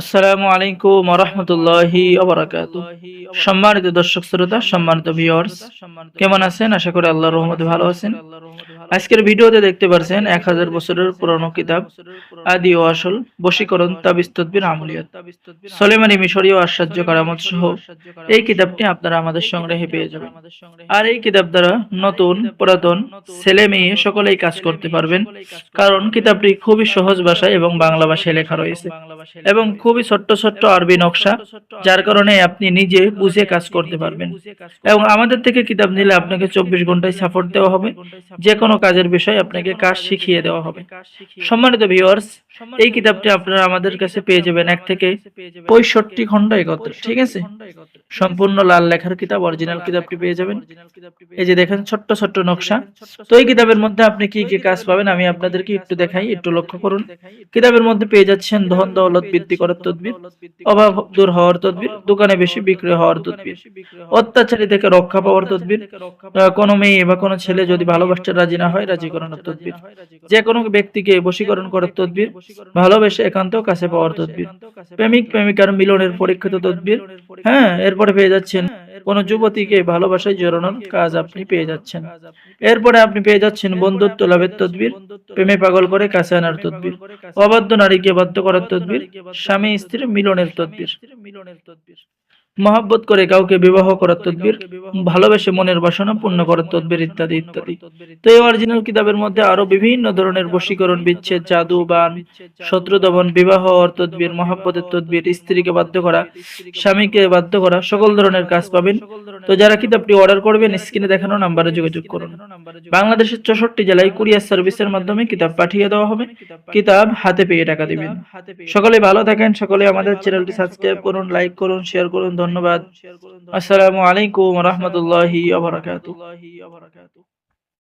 আসসালামু আলাইকুম রহমতুল্লাহি সম্মানিত দর্শক শ্রোতা, সম্মানিত ভিউয়ার্স কেমন আছেন? আশা করি আল্লাহর রহমতে ভালো আছেন। আজকের ভিডিওতে দেখতে পারছেন এক হাজার বছরের পুরনো কিতাব, আদি ও আসল বশীকরণ তাবিজ তদবির আমলিয়াত। সলেমানি মিশরীয় আশ্চর্য কারামত সহ এই কিতাবটি আপনারা আমাদের সংগ্রহে পেয়ে যাবেন। আর এই কিতাব দ্বারা নতুন, পুরাতন, ছেলে মেয়ে সকলেই কাজ করতে পারবেন। কারণ কিতাবটি খুবই সহজ ভাষায় এবং বাংলা ভাষায় লেখা রয়েছে। এবং খুবই ছোট্ট ছোট্ট আরবি নকশা যার কারণে আপনি নিজে বুঝে কাজ করতে পারবেন। এবং আমাদের থেকে কিতাব নিলে আপনাকে চব্বিশ ঘন্টায় সাপোর্ট দেওয়া হবে। যে কোনো কাজের বিষয়ে আপনাকে কাজ শিখিয়ে দেওয়া হবে। সম্মানিত ভিওয়ার্স এই কিতাবটি আপনারা আমাদের কাছে পেয়ে যাবেন এক থেকে পঁয়ষট্টি ঘণ্টা একত্রে ঠিক আছে? সম্পূর্ণ লাল লেখার কিতাব অরিজিনাল কিতাবটি পেয়ে যাবেন। এই যে দেখেন, ছোট্ট ছোট্ট নকশা। তো এই কিতাবের মধ্যে আপনি কি কি কাজ পাবেন আমি আপনাদেরকে একটু দেখাই, একটু লক্ষ্য করুন। কিতাবের মধ্যে পেয়ে যাচ্ছেন ধন দৌলত বৃদ্ধি করার তদবির, অভাব দূর হওয়ার তদবির, দোকানে বেশি বিক্রি হওয়ার তদবির, অত্যাচারী থেকে রক্ষা পাওয়ার তদবির কোনো মেয়ে বা কোনো ছেলে যদি ভালোবাসতে রাজি না হয়, রাজি করানোর তদবির যে কোনো ব্যক্তিকে বশীকরণ করার তদবির, ভালোবেসে একান্ত কাছে পাওয়ার তদবির, প্রেমিক, প্রেমিকার মিলনের পরীক্ষিত তদবির হ্যাঁ এরপরে পেয়ে যাচ্ছেন কোন যুবতীকে ভালোবাসায় জড়ানোর কাজ আপনি পেয়ে যাচ্ছেন। এরপরে আপনি পেয়ে যাচ্ছেন বন্ধুত্ব লাভের তদবির প্রেমে পাগল করে কাছে আনার তদবির অবাধ্য নারীকে বাধ্য করার তদবির স্বামী স্ত্রীর মিলনের তদবির। মহাব্বত করে কাউকে বিবাহ করার তদ্বির ভালোবেসে মনের বাসনা পূর্ণ করার তদ্বির ইত্যাদি ইত্যাদি। তো এই অরিজিনাল কিতাবের মধ্যে আরও বিভিন্ন ধরনের বশীকরণ বিচ্ছেদ জাদু বান শত্রু দমন বিবাহ অর তদ্বির মহাব্বতের তদ্বির স্ত্রীকে বাধ্য করা স্বামীকে বাধ্য করা সকল ধরনের কাজ পাবেন। তো যারা কিতাবটি অর্ডার করবেন স্ক্রিনে দেখানো নাম্বারে যোগাযোগ করুন। বাংলাদেশের চৌষট্টি জেলায় কুরিয়ার সার্ভিসের মাধ্যমে কিতাব পাঠিয়ে দেওয়া হবে। কিতাব হাতে পেয়ে টাকা দিবেন। সকলে ভালো থাকেন, সকলে আমাদের চ্যানেলটি সাবস্ক্রাইব করুন লাইক করুন শেয়ার করুন। ধন্যবাদ। আসসালামু আলাইকুম রহমতুল্লাহি